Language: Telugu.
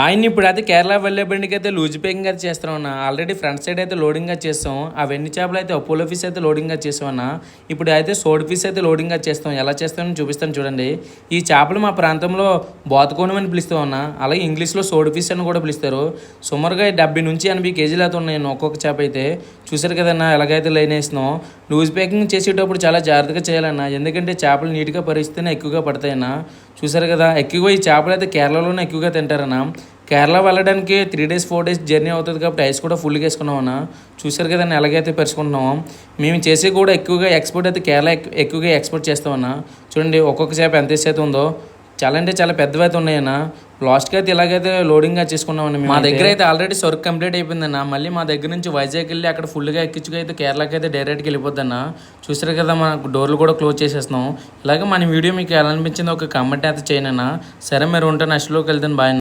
ఆయన ఇప్పుడు అయితే కేరళ వెళ్ళే బండికి అయితే లూజ్ పేకింగ్ అయితే చేస్తాం అన్న. ఆల్రెడీ ఫ్రంట్ సైడ్ అయితే లోడింగ్ చేస్తాం. ఆ వెన్ని చేపలు అయితే అపోలో ఫిష్ అయితే లోడింగ్ అయితే అన్న. ఇప్పుడు అయితే సోడ్ ఫిష్ అయితే లోడింగ్ చేస్తాం. ఎలా చేస్తామని చూపిస్తాను చూడండి. ఈ చేపలు మా ప్రాంతంలో బోతకోణం అని పిలుస్తాం అన్న. అలాగే ఇంగ్లీష్లో సోడ్ ఫిష్ అని కూడా పిలుస్తారు. సుమారుగా డెబ్బై నుంచి ఎనభై కేజీలు అయితే ఉన్నాయి ఒక్కొక్క చేప అయితే. చూసారు కదన్నా ఎలాగైతే లైన్ వేసినాం లూజ్ ప్యాకింగ్ చేసేటప్పుడు చాలా జాగ్రత్తగా చేయాలన్నా. ఎందుకంటే చేపలు నీట్గా పరిస్థితినే ఎక్కువగా పడతాయన్నా చూసారు కదా ఎక్కువగా ఈ చేపలు అయితే కేరళలోనే ఎక్కువగా తింటారన్న. కేరళ వెళ్ళడానికి three days four days journey అవుతుంది కాబట్టి ఐస్ కూడా ఫుల్గా వేసుకున్నామన్న. చూసారు కదండి ఎలాగైతే పెరుచుకుంటున్నాం మేము చేసి కూడా ఎక్కువగా ఎక్స్పోర్ట్ అయితే కేరళ ఎక్కువగా ఎక్స్పోర్ట్ చేస్తామన్నా. చూడండి ఒక్కొక్క చేప ఎంత అయితే ఉందో. చాలా అంటే చాలా పెద్దవి అయితే ఉన్నాయన్న లాస్ట్కి అయితే ఇలాగైతే లోడింగ్గా చేసుకున్నామన్న మా దగ్గర అయితే ఆల్రెడీ సర్క్ కంప్లీట్ అయిపోయిందన్న. మళ్ళీ మా దగ్గర నుంచి వైజాగ్ వెళ్ళి అక్కడ ఫుల్గా ఎక్కించుకు అయితే కేరళకి అయితే డైరెక్ట్గా వెళ్ళిపోద్దన్న. చూసారు కదా మన డోర్లు కూడా క్లోజ్ చేసేస్తున్నాం. ఇలాగే మన వీడియో మీకు ఎలా అనిపించిందో ఒక కమెంట్ అయితే చేయనన్నా సరే మీరు ఉంటే నెక్స్ట్లోకి వెళ్తాను. బాయ్.